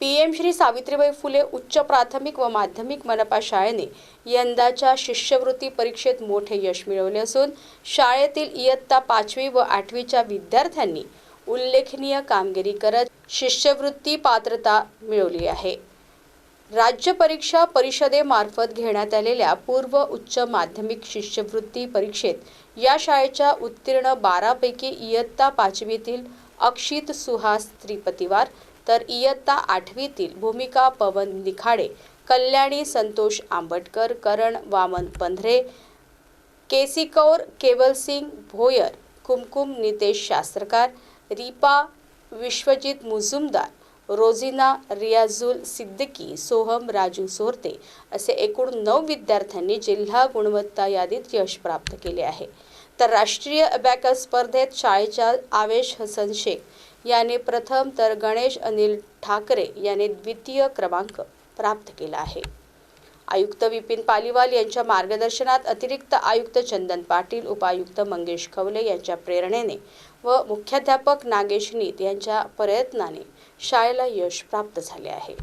PM Shri Savitribai Phule उच्च प्राथमिक व माध्यमिक मनपा शाळेने यंदाच्या शिष्यवृत्ती परीक्षेत मोठे यश मिळवले असून शाळेतील इयत्ता पाचवी व आठवीच्या विद्यार्थ्यांनी उल्लेखनीय कामगिरी करत शिष्यवृत्ती पात्रता मिळवली आहे. राज्य परीक्षा परिषदेमार्फत घेण्यात आलेल्या पूर्व उच्च माध्यमिक शिष्यवृत्ती परीक्षेत या शाळेच्या उत्तीर्ण बारापैकी इयत्ता पाचवीतील अक्षित सुहास त्रिपतीवार तर इयत्ता आठवीतील भूमिका पवन निखाडे कल्याणी संतोष आंबटकर करण वामन पंधरे केसिकौर केवलसिंग भोयर कुमकुम नितेश शास्त्रकार रिपा विश्वजित मुजुमदार रोजिना रियाजुल सिद्दीकी सोहम राजू सोरते असे एकूण नऊ विद्यार्थ्यांनी जिल्हा गुणवत्ता यादीत यश प्राप्त केले आहे. तर राष्ट्रीय अबॅकस स्पर्धेत शाळेच्या आवेश हसन शेख याने प्रथम तर गणेश अनिल ठाकरे याने द्वितीय क्रमांक प्राप्त केला आहे. आयुक्त विपिन पालिवाल यांच्या मार्गदर्शनात अतिरिक्त आयुक्त चंदन पाटील उपायुक्त मंगेश खवले यांच्या प्रेरणेने व मुख्याध्यापक नागेश नीत यांच्या प्रयत्नाने शाळेला यश प्राप्त झाले आहे.